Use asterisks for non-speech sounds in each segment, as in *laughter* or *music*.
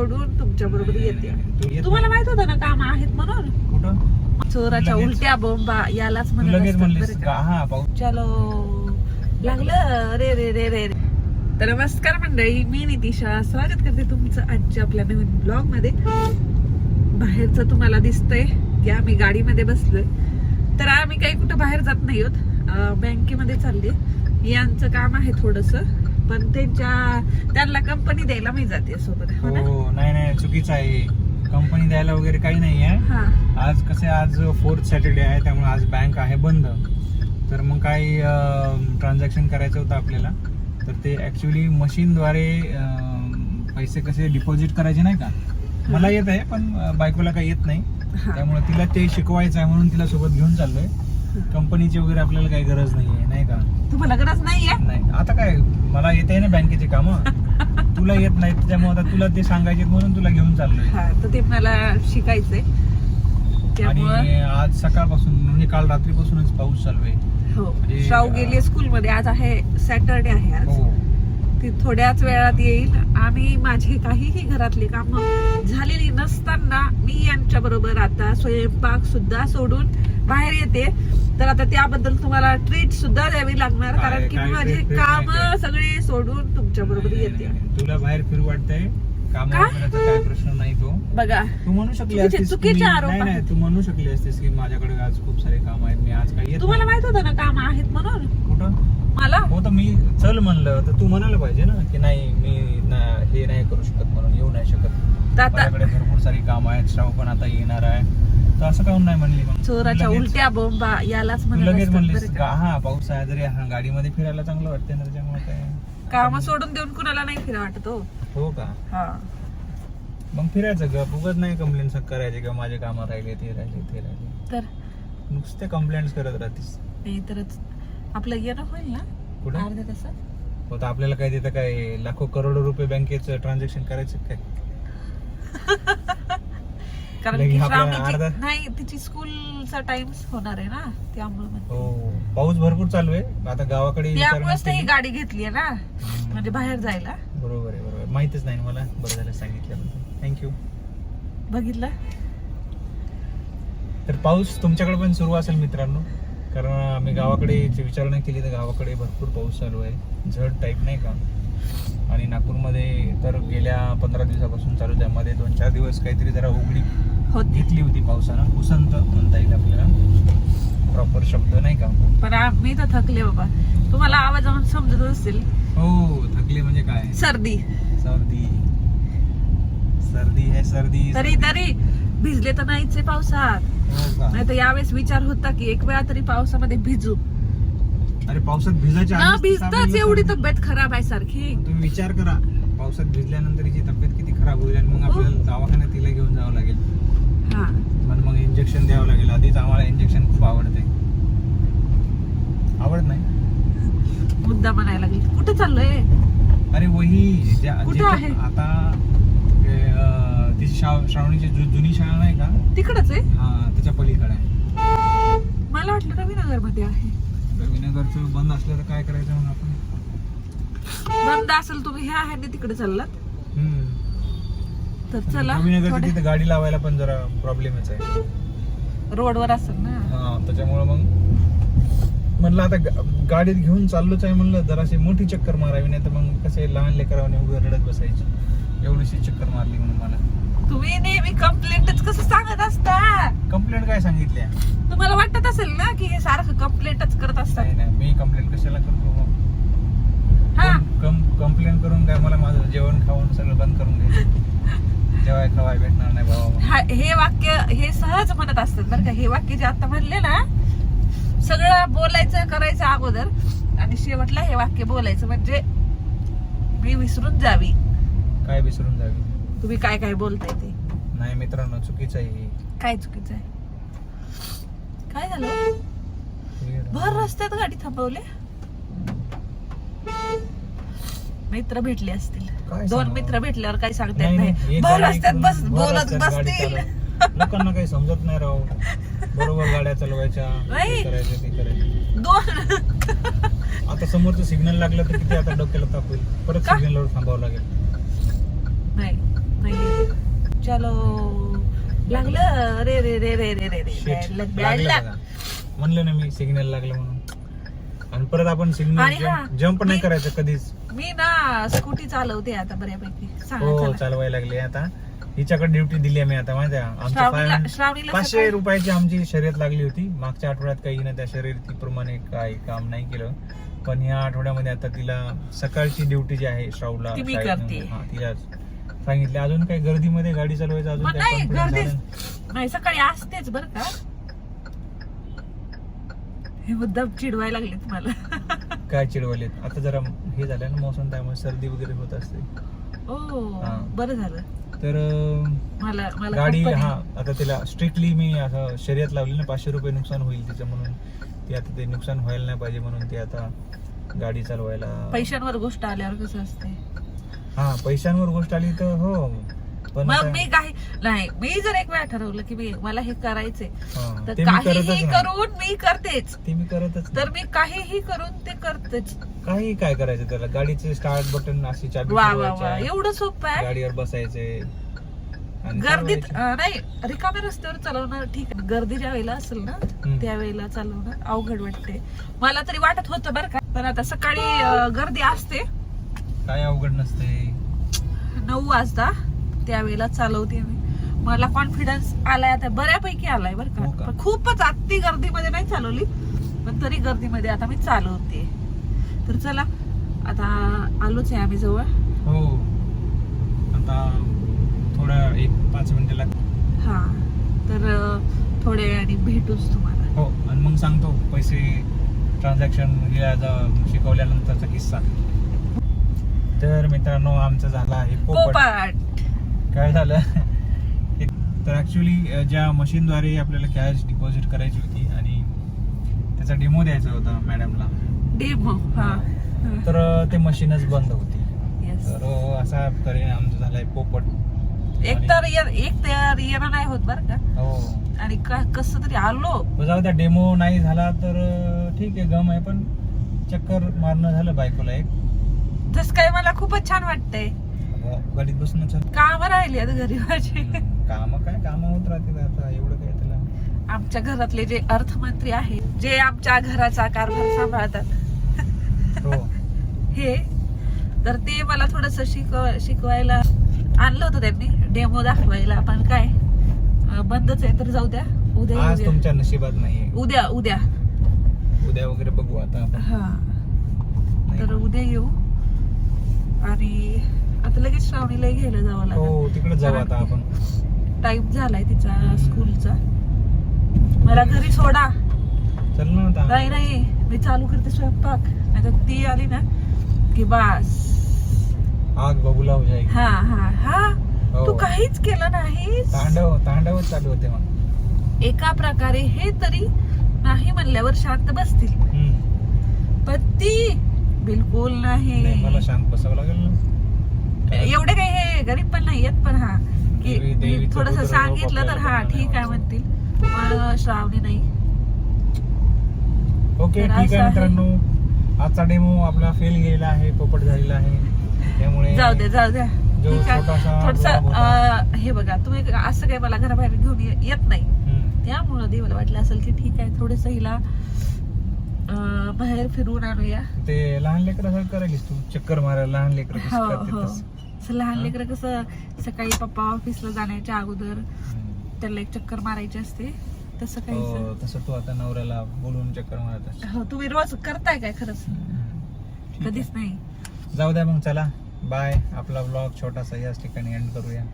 सोडून तुमच्या बरोबर येते. तुम्हाला माहीत होतं ना काम आहेत म्हणून? चोराच्या उलट्या बोंबा यालाच म्हणत. हा चलो. लागलं? रे रे रे रे रे. तर नमस्कार मंडळी मी नितिशा. स्वागत करते तुमचं आजच्या आपल्या नवीन ब्लॉगमध्ये बाहेरचं तुम्हाला दिसतंय की आम्ही गाडीमध्ये बसलोय. तर आम्ही काही कुठं बाहेर जात नाही आहोत बँकेमध्ये चालले यांचं काम आहे थोडस. पण त्यांच्या त्यांना कंपनी द्यायला मी जाते सोबत हो ना? हो नाही नाही चुकीचं आहे. कंपनी द्यायला वगैरे काही नाही आहे हा. आज कसे आज फोर्थ सॅटर्डे आहे त्यामुळे आज बँक आहे बंद. तर मग काही ट्रान्झॅक्शन करायचं होतं आपल्याला. तर ते ऍक्च्युली मशीनद्वारे पैसे कसे डिपॉझिट करायचे नाही का? मला येत आहे पण अं, बायकोला काही येत नाही. हा. त्यामुळे तिला ते शिकवायचं आहे म्हणून तिला सोबत घेऊन चाललोय. कंपनीची वगैरे आपल्याला काही गरज नाही आहे नाही का? तुम्हाला गरज नाहीये? नाही. आता काय मला येत आहे ना बँकेचे कामं? *laughs* तुला येत नाही त्यामुळे आता तुला ते सांगायचे म्हणून तुला घेऊन चाललोय. हा तर ते मला शिकायचंय. त्यामुळं आणि आज सकाळपासून म्हणजे काल रात्रीपासूनच पाऊस चालू आहे. हो. म्हणजे, श्राव गेली स्कूलमध्ये आज आहे सॅटरडे आहे आज. हो. थोड्याच वेळात येईल आणि माझी काहीही घरातली काम झालेली नसताना मी यांच्या बरोबर आता स्वयंपाक सुद्धा सोडून बाहेर येते तर आता त्याबद्दल तुम्हाला ट्रीट सुद्धा द्यावी लागणार कारण की मी माझी काम? सगळी सोडून तुमच्या बरोबर येते. तुला बाहेर फिरू वाटतंय काम का? करायचा काय प्रश्न नाही तो. बघा. तू म्हणू शकली चुकीचे- असतीस की चुकीचे मी- आरोप नाही नाही आहेत. तू म्हणू शकली असतीस की माझ्याकडे आज खूप सारे काम आहेत मी आज काही येत तुम्हाला नाही. माहीत होतं ना काम आहेत म्हणून? कुठं? मला? हो तर मी चल म्हणलं तर तू म्हणायला पाहिजे ना की नाही मी ना- हे नाही करू शकत म्हणून येऊ नाही शकत. तर आता माझ्याकडे भरपूर सारी काम आहेत श्राव पण आता येणार आहे. तर असं काऊन नाही म्हणली मग? चोराच्या लगेच- उलट्या बोंबा यालाच तू म्हणत लगेच असतात म्हणलीस बरं का. हा पाऊस आहे जरी हा गाडीमध्ये फिरायला चांगलं वाटते ना त्याच्यामुळे काय? काम सोडून देऊन कुणाला नाही फिरा वाटत हो. हो का? हा. मग फिरायचं ग उगत नाही कंप्लेंट करायचे का? माझे कामं राहिले ते राहिले ते राहिले. तर? नुसते कंप्लेंट करत राहतीस. नाही तरच आपलं येणं होईल ना? कुठं? अर्ध्या तासात? हो तर आपल्याला काय तिथं काय? लाखो करोडो रुपये बँकेचं ट्रान्झॅक्शन करायचं काय? *laughs* कारण लगे की आपल्या श्रावणीची अर्धा- नाही तिची स्कूलचा टाइम होणार आहे ना? त्यामुळे म्हणते. हो पाऊस भरपूर चालू आहे. आता गावाकडे त्यामुळेच ते ही गाडी घेतली आहे ना? हम्म. म्हणजे बाहेर जायला. बरोबर आहे बरोबर आहे. माहितच नाही मला. बरं झालं सांगितल्याबद्दल. थँक्यू बघितलं? तर पाऊस तुमच्याकडे पण सुरू असेल मित्रांनो. कारण आम्ही गावाकडे विचारणा केली तर गावाकडे भरपूर पाऊस चालू आहे. झड टाईप नाही का? आणि नागपूरमध्ये तर गेल्या पंधरा दिवसापासून चालू आहे. मध्ये दोन चार दिवस काहीतरी जरा उघडी होती. घेतली होती पावसानं. उसंत म्हणता येईल आपल्याला. प्रॉपर शब्द नाही का? पण मी तर थकले बाबा. तुम्हाला आवाज आवाज समजत असतील. हो थकले म्हणजे काय? सर्दी. सर्दी. सर्दी है सर्दी तरी. तरी भिजले तर नाहीच आहे पावसात. हो? नाही तर यावेळेस विचार होता की एक वेळा तरी पावसामध्ये भिजू. अरे पावसात भिजायच्या ना भिजताच एवढी. तब्येत खराब आहे सारखी. तुम्ही विचार करा पावसात भिजल्यानंतर हिची तब्येत किती खराब होईल आणि मग आपल्याला दवाखान्यात तिला घेऊन जावं लागेल. हा. पण मग इंजेक्शन द्यावं लागेल. आधीच आम्हाला इंजेक्शन खूप आवडते. आवडत नाही? मुद्दा म्हणायला लागली. कुठे चाललोय? अरे वही ज्या कुठं जिथं आहे? आता ते, अं, शाव- श्रावणीची जु- जुनी शाळा नाही का? तिकडच आहे? हा त्याच्या पलीकडे आहे. मला वाटलं रविनगरमध्ये आहे. रवीनगरचं बंद असलं तर काय करायचं मग आपण? बंद असेल तुम्ही ह्या ह्याने तिकडे चाललात? हम्म. तर चला रवीनगरच्या तिथे गाडी लावायला पण जरा प्रॉब्लेमच आहे. रोडवर असेल ना? हा त्याच्यामुळं मग म्हणलं आता गाडीत घेऊन चाललोच आहे म्हणलं जराशी मोठी चक्कर मारावी नाही तर मग कसे लहान लेकरावाने उभं रडत बसायची. एवढीशी चक्कर मारली म्हणून मला. तुम्ही नेहमी कंप्लेंटच कसं सांगत असता? कंप्लेंट काय सांगितल्या? तुम्हाला वाटत असेल ना की हे सारखं कंप्लेंटच करत असतात? नाही मी कंप्लेंट कशाला करतो हा. कंप्लेंट करून काय मला माझं जेवण खाऊन सगळं बंद करून घ्यायचं? जेवाय खवाय भेटणार नाही बाबा हा- हे वाक्य हे सहज म्हणत असतात बरं का. हे वाक्य जे आता म्हणले ना सगळं बोलायचं करायचं अगोदर. आणि शेवटला हे वाक्य बोलायचं म्हणजे मी विसरून जावी. काय विसरून जावी? तुम्ही काय काय बोलताय ते? नाही मित्रांनो चुकीचं आहे. काय चुकीचं आहे? काय झालं? हे भर रस्त्यात गाडी थांबवले? मित्र भेटले असतील. दोन? मित्र भेटल्यावर काही सांगता येत नाही, भर रस्त्यात बस बोलत रस्त्यात गाडी बसतील. लोकांना काही समजत नाही राव बरोबर गाड्या चालवायच्या नाही. करायचं ते करायचं दोन आता समोरचं सिग्नल लागलं तर किती आता डोक्याला ताप होईल परत का? सिग्नलवर थांबावं लागेल नाही नाही चलो लागलं रे रे रे रे रे रे रे Shit. लागलं. लागलं बघा. म्हणलं ना मी सिग्नल लागलं म्हणून आणि परत आपण आणि सिग्नल जम्प नाही मी- करायचं कधीच मी ना स्कूटी चालवते आता बऱ्यापैकी सांगा हो चला. चालवायला लागले आता हिच्याकडे ड्युटी दिली आम्ही आता माहिती आहे आमचं श्रावणीला 500 श्रावणीला पाचशे सकाळी- रुपयाची आमची शर्यत लागली होती. मागच्या आठवड्यात काही ना त्या शर्यतीप्रमाणे काही काम नाही केलं. पण या आठवड्यामध्ये आता तिला सकाळची ड्युटी जी आहे श्रावला ती मी करते. हा, तिला सांगितले. अजून काही गर्दीमध्ये गाडी चालवायचं अजून मग काही नाही confidence गर्दी आलं नाही. नाही सकाळी असतेच बर का. हे मुद्दाम चिडवायला लागले तुम्हाला काय चिडवलेत आता जरा हे झालं ना मोसम त्यामुळे सर्दी वगैरे होत असते. हा. बरं झालं. तर अं, मला मला गाडी company- हा आता तिला स्ट्रिक्टली मी असं शर्यत लावली ना पाचशे रुपये नुकसान होईल तिचं म्हणून. ती आता ते नुकसान व्हायला नाही पाहिजे म्हणून ती आता गाडी चालवायला पैशांवर गोष्ट आल्यावर कसं असते हा पैशांवर गोष्ट आली तर हो पण मग मी काही नाही मी जर एक वेळा ठरवलं की मी मला हे करायचंय तर काहीही. करून मी करतेच. ते मी करतच तर. मी काहीही करून ते करतेच. काही काय करायचं त्याला? गाडीचे स्टार्ट बटन अशी चाबी वा वा एवढं सोपं आहे? गाडीवर बसायचे. आणि गर्दीत चालवायचे. अं, नाही रिकाम्या रस्त्यावर चालवणं ठीक आहे. गर्दी ज्या वेळेला असेल ना. त्यावेळेला चालवणं अवघड वाटते. मला तरी वाटत होतं बरं का पण आता सकाळी अं, गर्दी असते. काय अवघड नसते नऊ वाजता. त्यावेळेला चालवते मी. मला कॉन्फिडन्स आलाय आता बऱ्यापैकी आलाय बरं हो का? पण खूपच अति गर्दीमध्ये नाही चालवली पण तरी गर्दीमध्ये आता मी चालवते. तर चला आता आलोच आहे आम्ही जवळ. हो. आता थोडा एक पाच मिनिटं लागतील हा. तर थोड्या वेळाने भेटूच तुम्हाला. हो आणि मग सांगतो पैसे ट्रान्झॅक्शन शिकवल्यानंतरचा किस्सा. तर मित्रांनो आमचा झाला आहे पोपाट. काय झालं? तर ऍक्च्युली ज्या मशीनद्वारे आपल्याला कॅश डिपॉझिट करायची होती आणि त्याचा डेमो द्यायचा होता मॅडमला डेमो हा. तर ते मशीनच बंद होती. तर असा परिणाम झालाय पोपट. एक तर एक तर येणं नाही होत बरं का. हो. आणि कसं तरी आलो. जाऊ त्या डेमो नाही झाला तर ठीक आहे गम आहे पण चक्कर मारणं झालं बायकोला एक. तस काय मला खूपच छान वाटतंय. गाडीत बसून छान काम राहिली आता घरी माझी. काम काय? काम होत राहते आता एवढं काय त्याला? आमच्या घरातले जे अर्थमंत्री आहेत जे आमच्या घराचा कारभार सांभाळतात. हो. हे तर ते मला थोडस शिकव शिकवायला आणलं होतं त्यांनी डेमो दाखवायला. पण काय बंदच आहे तर जाऊ द्या. उद्या तुमच्या नशिबात नाहीये. उद्या उद्या. उद्या वगैरे बघू आता हा. तर उद्या येऊ. आणि आता लगेच श्रावणीला घ्यायला जावं लागेल. हो तिकडे जाऊ आता आपण. टाइम झालाय तिचा स्कूलचा. मला घरी सोडा. चल ना आता. नाही नाही मी चालू करते स्वयंपाक. तर ती आली ना की बस. आग बबूला हो जाईल हा हा हा. हो. तू काहीच केलं नाही तांडव तांडवच चालू होते मग. एका प्रकारे हे तरी नाही म्हणल्यावर शांत बसतील. हम्म. पण ती बिलकुल नाही. मला नाही शांत बसावं लागेल ना. एवढे काही हे गरीब पण नाही येत पण हा की थोडस सांगितलं तर हा ठीक आहे म्हणतील पण श्रावणी नाही. ओके ठीक आहे. मित्रांनो. आजचा डेमो आपला फेल गेलेला आहे पोपट झालेला आहे. त्यामुळे जाऊ दे जाऊ द्या छोटासा थोडस. हे बघा तुम्ही असं काही मला घराबाहेर घेऊन येत नाही. त्यामुळं देवाला वाटलं असेल की ठीक आहे थोडस हिला बाहेर फिरवून आणूया. ते लहान लेकरासारखं करायलीस तू. चक्कर मारायला लहान लेकर हो असं लहान? लेकरं कसं सकाळी पप्पा ऑफिसला जाण्याच्या अगोदर. त्याला एक चक्कर मारायची असते. तसं काही हो, तसं तू आता नवऱ्याला बोलून चक्कर मारत. हो तुम्ही रोज करताय काय खरंच? कधीच नाही. जाऊ द्या मग चला. बाय आपला ब्लॉग छोटासा याच ठिकाणी एंड करूया.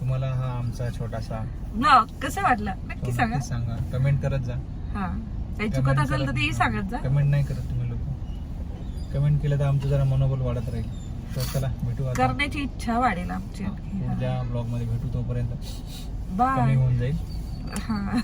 तुम्हाला हा आमचा छोटासा ब्लॉग कसं वाटलं? नक्की सांगा. सांगा. कमेंट करत जा. हा. काही चुकत असेल तर तेही सांगत जा. कमेंट नाही करत तुम्ही लोक. कमेंट केलं तर आमचं जरा मनोबल वाढत राहील. तर चला भेटू आता. करण्याची इच्छा वाढेल आमची. आणखी. पुढच्या ब्लॉगमध्ये भेटू तोपर्यंत. कमी बाय होऊन जाईल. हा.